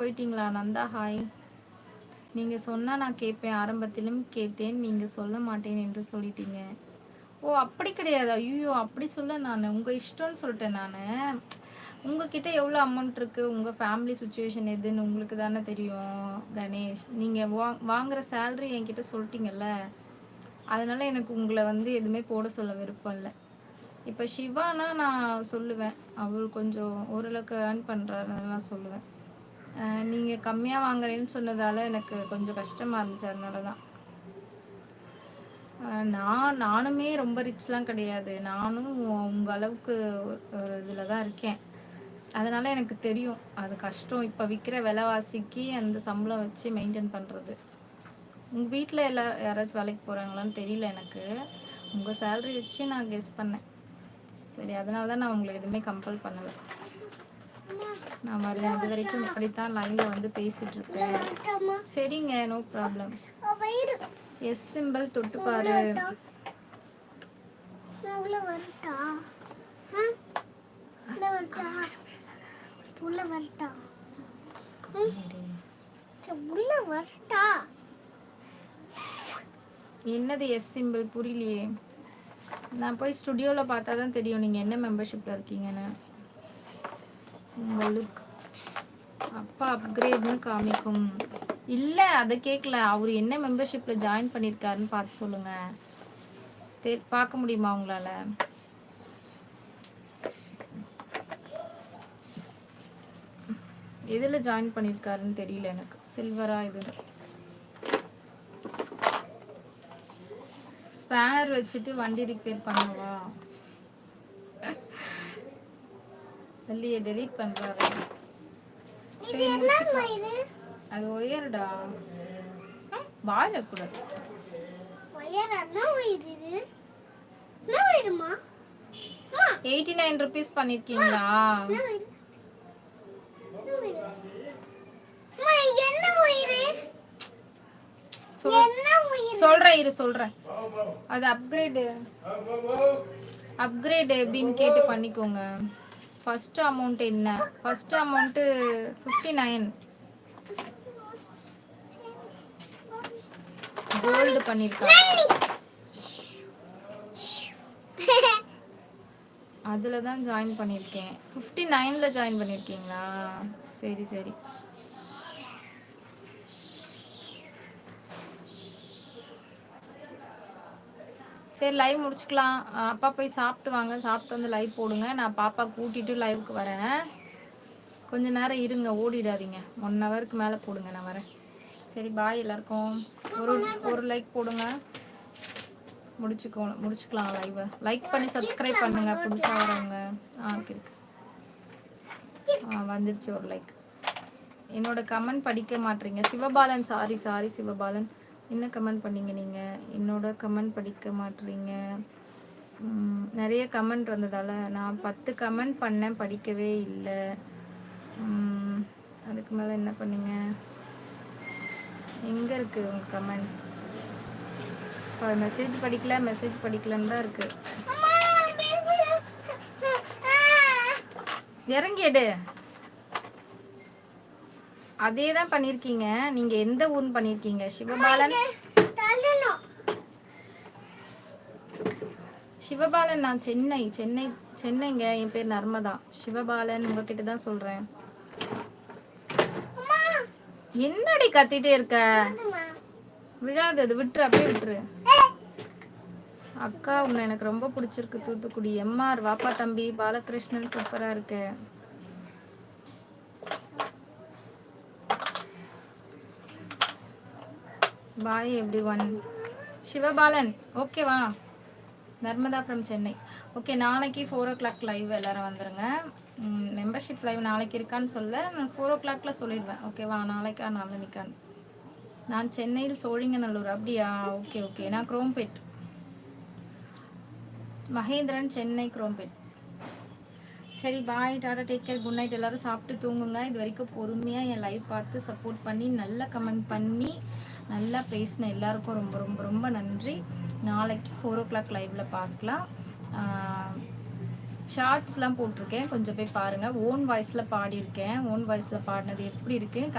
போயிட்டீங்களா நந்தா? ஹாய் நீங்க சொன்னா நான் கேட்பேன். ஆரம்பத்திலும் கேட்டேன். நீங்க சொல்ல மாட்டேன் என்று சொல்லிட்டீங்க. ஓ அப்படி கிடையாது. ஐயோ அப்படி சொல்ல நான். உங்க இஷ்டம்னு சொல்லிட்டேன் நான். உங்ககிட்ட எவ்வளோ அமௌண்ட் இருக்கு? உங்க ஃபேமிலி சுச்சுவேஷன் எதுன்னு உங்களுக்கு தானே தெரியும் கணேஷ். நீங்க வா- வாங்குற சேலரி என்கிட்ட சொல்லிட்டீங்கல்ல. அதனால எனக்கு உங்களை வந்து எதுவுமே போட சொல்ல விருப்பம் இல்லை. இப்போ சிவானா நான் சொல்லுவேன். அவர் கொஞ்சம் ஓரளவுக்கு ஏர்ன் பண்ணுறாருன்னு நான் சொல்லுவேன். நீங்கள் நீங்க கம்மியா வாங்குறேன்னு சொன்னதால எனக்கு கொஞ்சம் கஷ்டமா இருந்துச்சு. அதனால தான் நான் நானுமே ரொம்ப ரிச்லாம் கிடையாது. நானும் உங்க அளவுக்கு ஒரு இதில் தான் இருக்கேன். அதனால எனக்கு தெரியும். அது கஷ்டம். இப்போ விற்கிற விலைவாசிக்கு அந்த சம்பளம் வச்சு மெயின்டைன் பண்ணுறது உங்கள் வீட்டில் எல்லா யாராச்சும் வேலைக்கு போகிறாங்களான்னு தெரியல எனக்கு. உங்கள் சேலரி வச்சு நான் கெஸ் பண்ணேன். சரி அதனால தான் நான் உங்களை எதுவுமே கம்பல் பண்ணலை. நான் வரேன் அது வரைக்கும் இப்படித்தான் லைன்ல வந்து பேசிட்டு இருக்கேன் சரிங்க நோ ப்ராப்ளம் எஸ் சிம்பிள் தொட்டு பாரு உள்ள வரட்டா வரட்டா வரட்டா உள்ள வரட்டா என்னது எஸ் சிம்பிள் புரியலையே. நான் போய் ஸ்டுடியோவில் பார்த்தா தான் தெரியும் நீங்கள் என்ன மெம்பர்ஷிப்பில் இருக்கீங்கன்னு. உங்கள் லுக் அப்பா அப்கிரேட்னு காமிக்கும். இல்லை அதை கேட்கல அவர் என்ன மெம்பர்ஷிப்பில் ஜாயின் பண்ணியிருக்காருன்னு பார்த்து சொல்லுங்கள் தெ பார்க்க முடியுமா உங்களால்? எதில் ஜாயின் பண்ணியிருக்காருன்னு தெரியல எனக்கு. சில்வரா இது. ஸ்பேனர் வச்சுட்டு வண்டி ரிப்பேர் பண்ணவா? இல்லையே டெலீட் பண்றாரு சரி அது ஒயர்டா? வாழக்கூடாது எயிட்டி நைன் ருபீஸ் பண்ணிருக்கீங்களா? சொல்றேன் இரு சொல்றேன் அது அப்கிரேடு அப்கிரேடு எப்படின்னு கேட்டு பண்ணிக்கோங்க. ஃபர்ஸ்ட் அமௌண்ட் என்ன? First amount fifty nine gold பண்ணியிருக்காங்க அதில் தான் ஜாயின் பண்ணியிருக்கேன் ஃபிஃப்டி நைனில் ஜாயின் பண்ணியிருக்கீங்களா சரி சரி. சரி லைவ் முடிச்சுக்கலாம். அப்பா போய் சாப்பிட்டு வாங்க. சாப்பிட்டு வந்து லைவ் போடுங்க. நான் பாப்பா கூட்டிட்டு லைவுக்கு வரேன். கொஞ்ச நேரம் இருங்க ஓடிடாதீங்க. ஒன் ஹவருக்கு மேலே போடுங்க நான் வரேன். சரி பாய் எல்லாருக்கும். ஒரு ஒரு லைக் போடுங்க. முடிச்சுக்கோ முடிச்சுக்கலாம் லைவை லைக் பண்ணி சப்ஸ்கிரைப் பண்ணுங்க புதுசாக வரவங்க. ஆ ஓகே இருக்கு. ஆ வந்துருச்சு ஒரு லைக் என்னோட கமெண்ட் படிக்க மாட்டீங்க. Sivabalan sorry sorry Sivabalan. என்ன கமெண்ட் பண்ணீங்க நீங்கள் என்னோட கமெண்ட் படிக்க மாட்டீங்க ம், நிறைய கமெண்ட் வந்ததால நான் பத்து கமெண்ட் பண்ணேன் படிக்கவே இல்லை. அதுக்கு மேலே என்ன பண்ணீங்க? எங்கே இருக்குது உங்கள் கமெண்ட் மெசேஜ் படிக்கல மெசேஜ் படிக்கலன்னு தான் இருக்குது அம்மா பென்சில். இறங்கி எடு அதே தான் பண்ணியிருக்கீங்க நீங்கள் எந்த ஊர்னு பண்ணியிருக்கீங்க சிவபாலன்? சிவபாலன் நான் சென்னை சென்னை சென்னைங்க. என் பேர் நர்மதா. சிவபாலன் உங்ககிட்ட தான் சொல்கிறேன் அம்மா! என்னடி கத்திட்டே இருக்க? அதுமா விழாது அது விட்டுரு அப்படியே விட்டுரு. அக்கா உன்னை எனக்கு ரொம்ப பிடிச்சிருக்கு தூத்துக்குடி. எம்ஆர் வாப்பா தம்பி பாலகிருஷ்ணன் சூப்பராக இருக்கு. பாய் எவ்ரி ஒன் சிவபாலன் ஓகேவா நர்மதா ஃப்ரம் சென்னை. ஓகே நாளைக்கு ஃபோர் ஓ கிளாக் லைவ் எல்லாரும் வந்துருங்க. மெம்பர்ஷிப் லைவ் நாளைக்கு இருக்கான்னு சொல்ல நான் ஃபோர் ஓ கிளாக்ல சொல்லிடுவேன். ஓகேவா நாளைக்கா நாளனிக்கான்னு நான் சென்னையில் சோழிங்கநல்லூர். அப்படியா? ஓகே ஓகே நான் குரோம்பேட். மகேந்திரன் சென்னை குரோம்பேட். சரி bye tata take care good night எல்லாரும் சாப்பிட்டு தூங்குங்க. இது வரைக்கும் பொறுமையாக என் லைவ் பார்த்து சப்போர்ட் பண்ணி நல்லா கமெண்ட் பண்ணி நல்லா பேசின எல்லாருக்கும் ரொம்ப ரொம்ப ரொம்ப நன்றி. நாளைக்கு ஃபோர் ஓ கிளாக் லைவில் பார்க்கலாம். ஷார்ட்ஸ்லாம் போட்டிருக்கேன். கொஞ்சம் போய் பாருங்கள் ஓன் வாய்ஸில் பாடியிருக்கேன். ஓன் வாய்ஸில் பாடினது எப்படி இருக்குது